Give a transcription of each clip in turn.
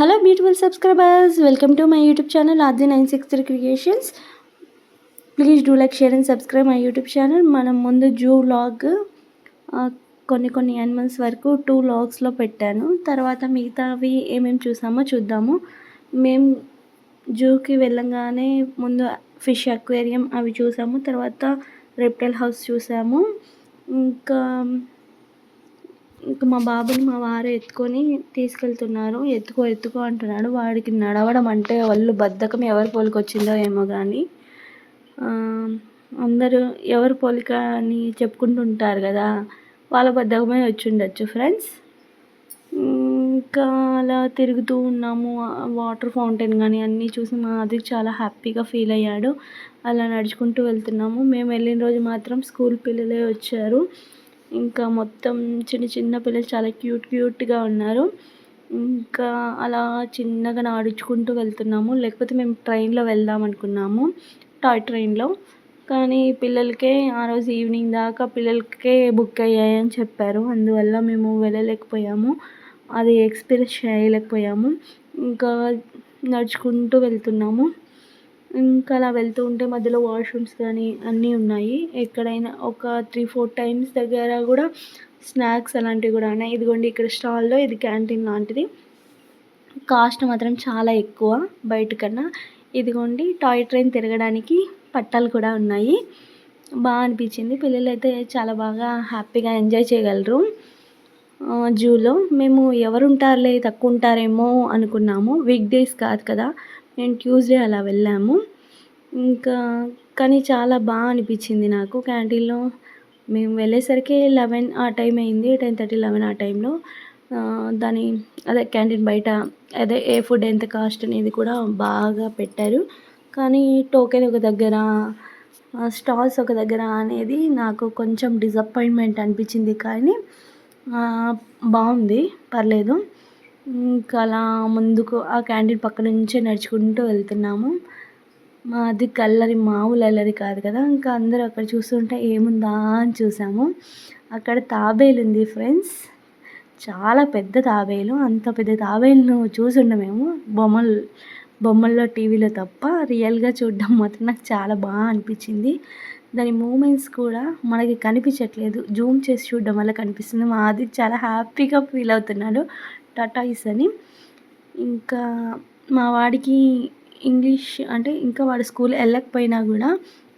Hello beautiful subscribers welcome to my YouTube channel Aadi nine six three creations please do like share and subscribe my YouTube channel మనం ముందు zoo log కొన్ని కొన్ని animals వరకు two లాగ్స్లో పెట్టాను. తర్వాత మిగతావి ఏమేమి చూసామో చూద్దాము. మేము జూకి వెళ్ళంగానే ముందు ఫిష్ అక్వేరియం అవి చూసాము. తర్వాత రెప్టైల్ హౌస్ చూసాము. ఇంకా ఇంకా మా బాబుని మా వారు ఎత్తుకొని తీసుకెళ్తున్నారు. ఎత్తుకో ఎత్తుకో అంటున్నాడు. వాడికి నడవడం అంటే వాళ్ళు బద్ధకం ఎవరి పోలికొచ్చిందో ఏమో కానీ అందరూ ఎవరి పోలిక అని చెప్పుకుంటుంటారు కదా వాళ్ళ బద్ధకమే వచ్చి ఉండొచ్చు ఫ్రెండ్స్. ఇంకా అలా తిరుగుతూ ఉన్నాము. వాటర్ ఫౌంటైన్ కానీ అన్నీ చూసి మా అది చాలా హ్యాపీగా ఫీల్ అయ్యాడు. అలా నడుచుకుంటూ వెళ్తున్నాము. మేము వెళ్ళిన రోజు మాత్రం స్కూల్ పిల్లలే వచ్చారు. ఇంకా మొత్తం చిన్న చిన్న పిల్లలు చాలా క్యూట్ క్యూట్గా ఉన్నారు. ఇంకా అలా చిన్నగా నడుచుకుంటూ వెళ్తున్నాము. లేకపోతే మేము ట్రైన్లో వెళ్దాం అనుకున్నాము. టాయ్ ట్రైన్లో. కానీ పిల్లలకే ఆ రోజు ఈవినింగ్ దాకా పిల్లలకే బుక్ అయ్యాయని చెప్పారు. అందువల్ల మేము వెళ్ళలేకపోయాము. అది ఎక్స్పీరియన్స్ చేయలేకపోయాము. ఇంకా నడుచుకుంటూ వెళ్తున్నాము. ఇంకా అలా వెళ్తూ ఉంటే మధ్యలో వాష్రూమ్స్ కానీ అన్నీ ఉన్నాయి. ఎక్కడైనా ఒక త్రీ ఫోర్ టైమ్స్ దగ్గర కూడా స్నాక్స్ అలాంటివి కూడా ఉన్నాయి. ఇదిగోండి ఇక్కడ స్టాల్లో ఇది క్యాంటీన్ లాంటిది. కాస్ట్ మాత్రం చాలా ఎక్కువ బయట కన్నా ఇదిగోండి టాయ్ ట్రైన్ తిరగడానికి పట్టాలు కూడా ఉన్నాయి. బాగా అనిపించింది. పిల్లలు అయితే చాలా బాగా హ్యాపీగా ఎంజాయ్ చేయగలరు. జూలో మేము ఎవరు ఉంటారులే తక్కువ ఉంటారేమో అనుకున్నాము. వీక్ డేస్ కాదు కదా. నేను ట్యూస్డే అలా వెళ్ళాము. ఇంకా కానీ చాలా బాగా అనిపించింది నాకు. క్యాంటీన్లో మేము వెళ్ళేసరికి లెవెన్ ఆ టైం అయింది. టెన్ థర్టీ లెవెన్ ఆ టైంలో దాని అదే క్యాంటీన్ బయట అదే ఏ ఫుడ్ ఎంత కాస్ట్ అనేది కూడా బాగా పెట్టారు. కానీ టోకెన్ ఒక దగ్గర స్టాల్స్ ఒక దగ్గర అనేది నాకు కొంచెం డిసప్పాయింట్మెంట్ అనిపించింది కానీ బాగుంది. పర్లేదు. ఇంకా అలా ముందుకు ఆ క్యాంటీన్ పక్క నుంచే నడుచుకుంటూ వెళ్తున్నాము. మాది కల్లరి మామూలు అల్లరి కాదు కదా. ఇంకా అందరూ అక్కడ చూస్తుంటే ఏముందా అని చూసాము. అక్కడ తాబేలు ఉంది ఫ్రెండ్స్. చాలా పెద్ద తాబేలు. అంత పెద్ద తాబేలును చూసుండ మేము బొమ్మలు బొమ్మల్లో టీవీలో తప్ప రియల్గా చూడడం మాత్రం నాకు చాలా బాగా అనిపించింది. దాని మూమెంట్స్ కూడా మనకి కనిపించట్లేదు. జూమ్ చేసి చూడడం వల్ల కనిపిస్తుంది. మా అది చాలా హ్యాపీగా ఫీల్ అవుతున్నాడు. టాటాయిస్ అని. ఇంకా మా వాడికి ఇంగ్లీష్ అంటే ఇంకా వాడు స్కూల్ వెళ్ళకపోయినా కూడా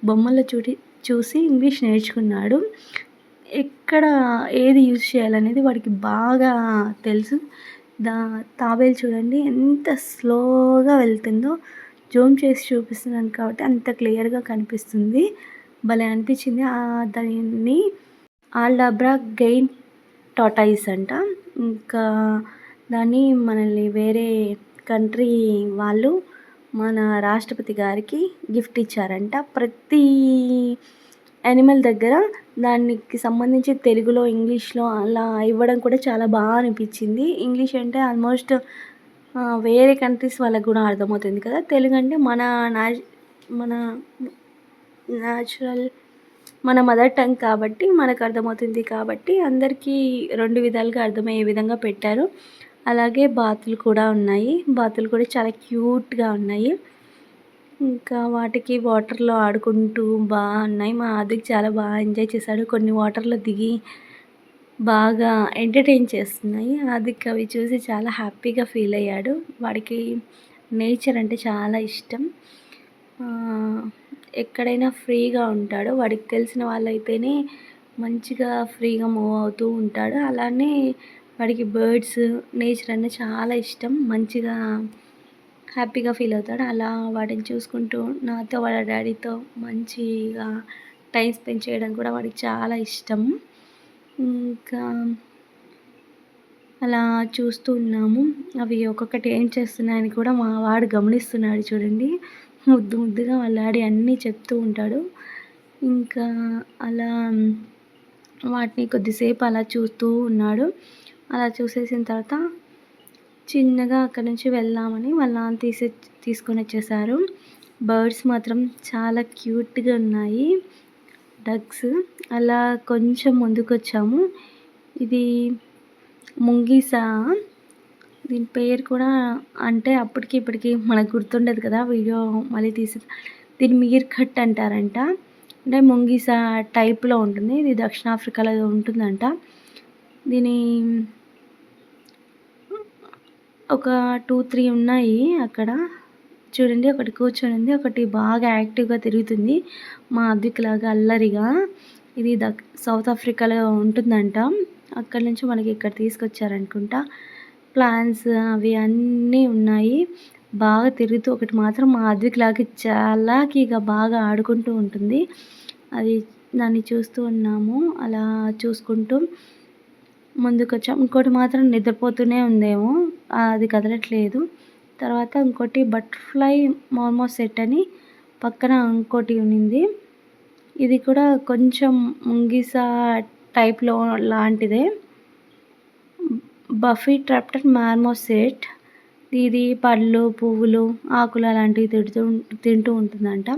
బొమ్మల్లో చూటి చూసి ఇంగ్లీష్ నేర్చుకున్నాడు. ఎక్కడ ఏది యూజ్ చేయాలనేది వాడికి బాగా తెలుసు. దా తాబేలు చూడండి ఎంత స్లోగా వెళ్తుందో జూమ్ చేసి చూపిస్తున్నాను కాబట్టి అంత క్లియర్గా కనిపిస్తుంది. భలే అనిపించింది. దాన్ని ఆల్డాబ్రా గెయిన్ టాటాయిస్ అంట. ఇంకా దాన్ని మనల్ని వేరే కంట్రీ వాళ్ళు మన రాష్ట్రపతి గారికి గిఫ్ట్ ఇచ్చారంట. ప్రతి యానిమల్ దగ్గర దానికి సంబంధించి తెలుగులో ఇంగ్లీష్లో అలా ఇవ్వడం కూడా చాలా బాగా అనిపించింది. ఇంగ్లీష్ అంటే ఆల్మోస్ట్ వేరే కంట్రీస్ వాళ్ళకు కూడా అర్థమవుతుంది కదా. తెలుగు అంటే మన నా మన న్యాచురల్ మన మదర్ టంగ్ కాబట్టి మనకు అర్థమవుతుంది కాబట్టి అందరికీ రెండు విధాలుగా అర్థమయ్యే విధంగా పెట్టారు. అలాగే బాతులు కూడా ఉన్నాయి. బాతులు కూడా చాలా క్యూట్గా ఉన్నాయి. ఇంకా వాటికి వాటర్లో ఆడుకుంటూ బాగా ఉన్నాయి. మా ఆదికి చాలా బాగా ఎంజాయ్ చేశాడు. కొన్ని వాటర్లో దిగి బాగా ఎంటర్టైన్ చేస్తున్నాయి. ఆదికి అవి చూసి చాలా హ్యాపీగా ఫీల్ అయ్యాడు. వాడికి నేచర్ అంటే చాలా ఇష్టం. ఎక్కడైనా ఫ్రీగా ఉంటాడు. వాడికి తెలిసిన వాళ్ళైతేనే మంచిగా ఫ్రీగా మూవ్ అవుతూ ఉంటాడు. అలానే వాడికి బర్డ్స్ నేచర్ అంటే చాలా ఇష్టం. మంచిగా హ్యాపీగా ఫీల్ అవుతాడు. అలా వాటిని చూసుకుంటూ నాతో వాళ్ళ డాడీతో మంచిగా టైం స్పెండ్ చేయడం కూడా వాడికి చాలా ఇష్టం. ఇంకా అలా చూస్తూ ఉన్నాము. అవి ఒక్కొక్కటి ఏం చేస్తున్నాయని కూడా మా వాడు గమనిస్తున్నాడు చూడండి. ముద్దు ముద్దుగా వాళ్ళ డాడీ అన్నీ చెప్తూ ఉంటాడు. ఇంకా అలా వాటిని కొద్దిసేపు అలా చూస్తూ ఉన్నాడు. అలా చూసేసిన తర్వాత చిన్నగా అక్కడి నుంచి వెళ్దామని వాళ్ళ తీసే తీసుకొని వచ్చేసారు. బర్డ్స్ మాత్రం చాలా క్యూట్గా ఉన్నాయి. డగ్స్ అలా కొంచెం ముందుకు వచ్చాము ఇది ముంగీసా. దీని పేరు కూడా అంటే అప్పటికి ఇప్పటికి మనకు గుర్తుండదు కదా వీడియో మళ్ళీ తీసి దీన్ని మీర్ కట్ అంటారంట. అంటే ముంగీసా టైప్లో ఉంటుంది. ఇది దక్షిణాఫ్రికాలో ఉంటుందంట. దీని ఒక టూ త్రీ ఉన్నాయి అక్కడ. చూడండి ఒకటి కూర్చొని ఉంది ఒకటి బాగా యాక్టివ్గా తిరుగుతుంది. మా అద్దెకులాగా అల్లరిగా. ఇది ద సౌత్ ఆఫ్రికాలో ఉంటుందంట. అక్కడి నుంచి మనకి ఇక్కడ తీసుకొచ్చారనుకుంటా. ప్లాన్స్ అవి అన్నీ ఉన్నాయి. బాగా తిరుగుతూ ఒకటి మాత్రం మా అద్విక్లాగా చాలా ఇక బాగా ఆడుకుంటూ ఉంటుంది. అది దాన్ని చూస్తూ ఉన్నాము. అలా చూసుకుంటూ ముందుకు వచ్చాం ఇంకోటి మాత్రం నిద్రపోతూనే ఉందేమో అది కదలట్లేదు. తర్వాత ఇంకోటి బటర్ఫ్లై మోమో సెట్ అని పక్కన ఇంకోటి ఉన్నింది. ఇది కూడా కొంచెం ముంగిసా టైప్లో లాంటిదే. బఫీ ట్రాప్టర్ మార్మోసెట్ ఇది పళ్ళు పువ్వులు ఆకులు అలాంటివి తింటూ తింటూ ఉంటుందంట.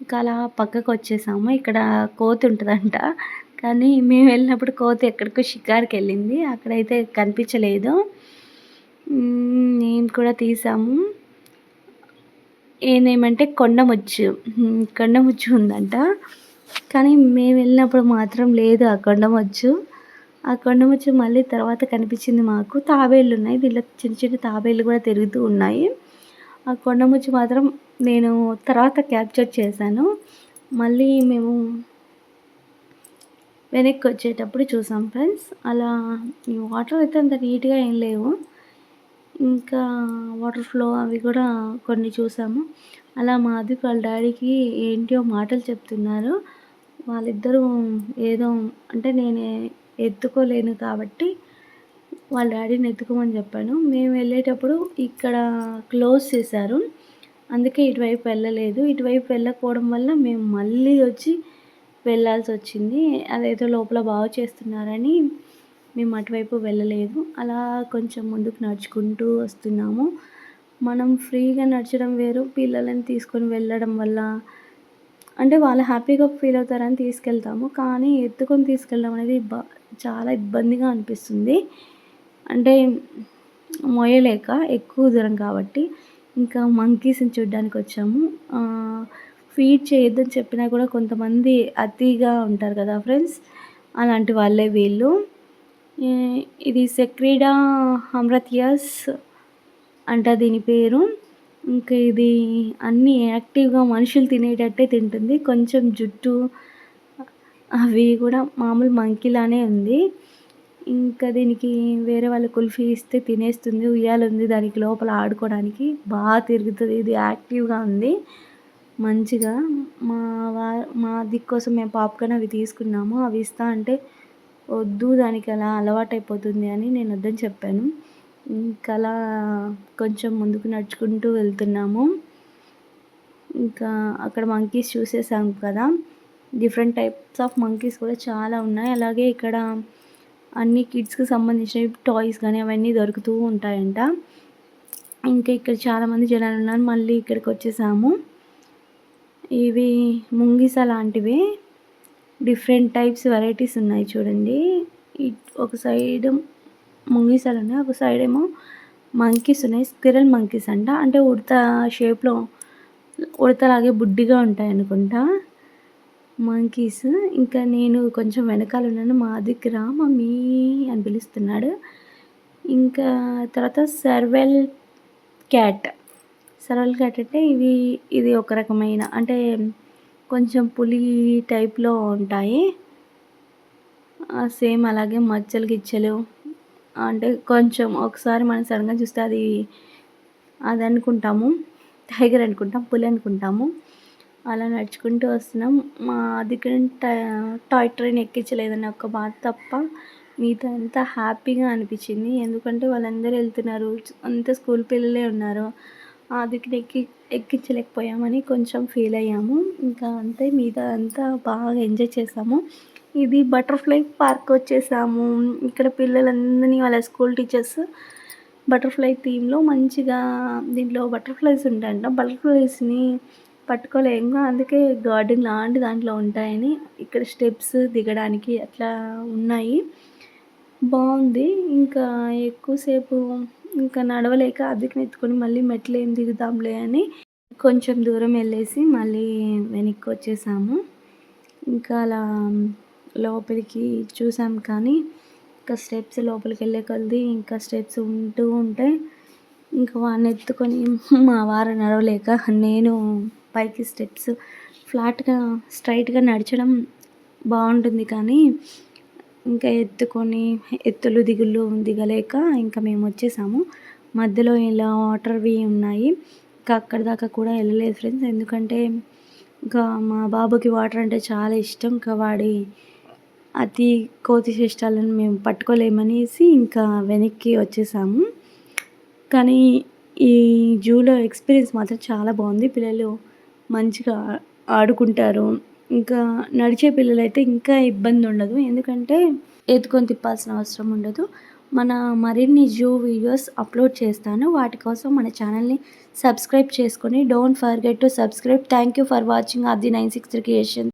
ఇంకా అలా పక్కకు వచ్చేసాము ఇక్కడ కోతి ఉంటుందంట. కానీ మేము వెళ్ళినప్పుడు కోతి ఎక్కడికో షికార్కి వెళ్ళింది. అక్కడైతే కనిపించలేదు. నేను కూడా తీసాము. ఏమేమంటే కొండముచ్చు. కొండముచ్చు ఉందంట. కానీ మేము వెళ్ళినప్పుడు మాత్రం లేదు ఆ కొండముచ్చు. ఆ కొండముచ్చు మళ్ళీ తర్వాత కనిపించింది మాకు. తాబేళ్ళు ఉన్నాయి. దీంట్లో చిన్న చిన్న తాబేళ్ళు కూడా తిరుగుతూ ఉన్నాయి. ఆ కొండముచ్చు మాత్రం నేను తర్వాత క్యాప్చర్ చేశాను. మళ్ళీ మేము వెనక్కి వచ్చేటప్పుడు చూసాం ఫ్రెండ్స్. అలా ఈ వాటర్ అయితే అంత నీట్గా ఏం లేవు. ఇంకా వాటర్ ఫ్లో అవి కూడా కొన్ని చూసాము. అలా మాది వాళ్ళ డాడీకి ఏంటో మాటలు చెప్తున్నారు. వాళ్ళిద్దరూ ఏదో అంటే నేను ఎత్తుకోలేను కాబట్టి వాళ్ళ డాడీని ఎత్తుకోమని చెప్పాను. మేము వెళ్ళేటప్పుడు ఇక్కడ క్లోజ్ చేశారు. అందుకే ఇటువైపు వెళ్ళలేదు. ఇటువైపు వెళ్ళకపోవడం వల్ల మేము మళ్ళీ వచ్చి వెళ్ళాల్సి వచ్చింది అదేదో లోపల బాగు చేస్తున్నారని మేము అటువైపు వెళ్ళలేదు. అలా కొంచెం ముందుకు నడుచుకుంటూ వస్తున్నాము. మనం ఫ్రీగా నడచడం వేరు. పిల్లలని తీసుకొని వెళ్ళడం వల్ల అంటే వాళ్ళు హ్యాపీగా ఫీల్ అవుతారని తీసుకెళ్తాము. కానీ ఎత్తుకొని తీసుకెళ్ళడం అనేది బా చాలా ఇబ్బందిగా అనిపిస్తుంది. అంటే మోయలేక ఎక్కువ దూరం కాబట్టి ఇంకా మంకీస్ని చూడడానికి వచ్చాము ఫీడ్ చేయొద్దని చెప్పినా కూడా కొంతమంది అతిగా ఉంటారు కదా ఫ్రెండ్స్ అలాంటి వాళ్ళే వీళ్ళు. ఇది సెక్రీడా అమ్రతియాస్ అంట దీని పేరు. ఇంకా ఇది అన్నీ యాక్టివ్గా మనుషులు తినేటట్టే తింటుంది. కొంచెం జుట్టు అవి కూడా మామూలు మంకీలానే ఉంది. ఇంకా దీనికి వేరే వాళ్ళు కుల్ఫీ ఇస్తే తినేస్తుంది ఉయ్యాల ఉంది దానికి లోపల ఆడుకోవడానికి. బాగా తిరుగుతుంది. ఇది యాక్టివ్గా ఉంది. మంచిగా మా వా మా దిక్కు కోసం మేము పాప్కార్న్ అవి తీసుకున్నాము. అవి ఇస్తా అంటే వద్దు దానికి అలా అలవాటైపోతుంది అని నేను వద్దని చెప్పాను. ఇంకా అలా కొంచెం ముందుకు నడుచుకుంటూ వెళ్తున్నాము. ఇంకా అక్కడ మంకీస్ చూసేసాం కదా. డిఫరెంట్ టైప్స్ ఆఫ్ మంకీస్ కూడా చాలా ఉన్నాయి. అలాగే ఇక్కడ అన్ని కిడ్స్కి సంబంధించిన టాయ్స్ కానీ అవన్నీ దొరుకుతూ ఉంటాయంట. ఇంకా ఇక్కడ చాలామంది జనాలు ఉన్నారు. మళ్ళీ ఇక్కడికి వచ్చేసాము. ఇవి ముంగిస లాంటివి. డిఫరెంట్ టైప్స్ వెరైటీస్ ఉన్నాయి చూడండి. ఒక సైడ్ ముంగిసలు ఉన్నాయి ఒక సైడ్ ఏమో మంకీస్ ఉన్నాయి. స్క్విరల్ మంకీస్ అంట. అంటే ఉడత షేప్లో ఉడతలాగే బుడ్డిగా ఉంటాయి అనుకుంటా మంకీస్. ఇంకా నేను కొంచెం వెనకాల ఉన్నాను. మా దగ్గర మమ్మీ అని పిలుస్తున్నాడు. ఇంకా తర్వాత సర్వెల్ క్యాట్. సరల్ కట్టంటే ఇవి ఇది ఒక రకమైన అంటే కొంచెం పులి టైప్లో ఉంటాయి. సేమ్ అలాగే మచ్చలు గిచ్చలు అంటే కొంచెం ఒకసారి మనం సడన్గా చూస్తే అది అది అనుకుంటాము. టైగర్ అనుకుంటాం పులి అనుకుంటాము. అలా నడుచుకుంటూ వస్తున్నాం. మా దగ్గర టాయ్ ట్రైన్ ఎక్కించలేదని ఒక బాధ తప్ప మిగతా అంతా హ్యాపీగా అనిపించింది. ఎందుకంటే వాళ్ళందరూ వెళ్తున్నారు. అంత స్కూల్ పిల్లలే ఉన్నారు. అదికి ఎక్కి ఎక్కించలేకపోయామని కొంచెం ఫీల్ అయ్యాము. ఇంకా అంతే మిగతా అంతా బాగా ఎంజాయ్ చేసాము. ఇది బటర్ఫ్లై పార్క్ వచ్చేసాము. ఇక్కడ పిల్లలందరినీ వాళ్ళ స్కూల్ టీచర్స్ బటర్ఫ్లై థీమ్లో మంచిగా దీంట్లో బటర్ఫ్లైస్ ఉంటాయంట. బటర్ఫ్లైస్ని పట్టుకోలేము. అందుకే గార్డెన్ లాంటి దాంట్లో ఉంటాయని ఇక్కడ స్టెప్స్ దిగడానికి అట్లా ఉన్నాయి. బాగుంది. ఇంకా ఎక్కువసేపు ఇంకా నడవలేక అద్దెకి ఎత్తుకొని మళ్ళీ మెట్లు ఏం దిగుదాంలే అని కొంచెం దూరం వెళ్ళేసి మళ్ళీ వెనక్కి వచ్చేసాము. ఇంకా అలా లోపలికి చూసాం కానీ ఇంకా స్టెప్స్ లోపలికి వెళ్ళే కొద్ది ఇంకా స్టెప్స్ ఉంటూ ఉంటే ఇంకా వాడిని ఎత్తుకొని మా వారు నడవలేక నేను పైకి స్టెప్స్ ఫ్లాట్గా స్ట్రైట్గా నడచడం బాగుంటుంది కానీ ఇంకా ఎత్తుకొని ఎత్తులు దిగులు దిగలేక ఇంకా మేము వచ్చేసాము. మధ్యలో ఇలా వాటర్వి ఉన్నాయి. ఇంకా అక్కడి దాకా కూడా వెళ్ళలేదు ఫ్రెండ్స్. ఎందుకంటే ఇంకా మా బాబుకి వాటర్ అంటే చాలా ఇష్టం. ఇంకా వాడి అతి కోతి చేష్టాలను మేము పట్టుకోలేమనేసి ఇంకా వెనక్కి వచ్చేసాము. కానీ ఈ జూలో ఎక్స్పీరియన్స్ మాత్రం చాలా బాగుంది. పిల్లలు మంచిగా ఆడుకుంటారు. ఇంకా నడిచే పిల్లలైతే ఇంకా ఇబ్బంది ఉండదు ఎందుకంటే ఎత్తుకొని తిప్పాల్సిన అవసరం ఉండదు. మన మరిన్ని జూ వీడియోస్ అప్లోడ్ చేస్తాను. వాటి కోసం మన ఛానల్ని సబ్స్క్రైబ్ చేసుకొని don't forget to subscribe. Thank you for watching Aadi nine six creation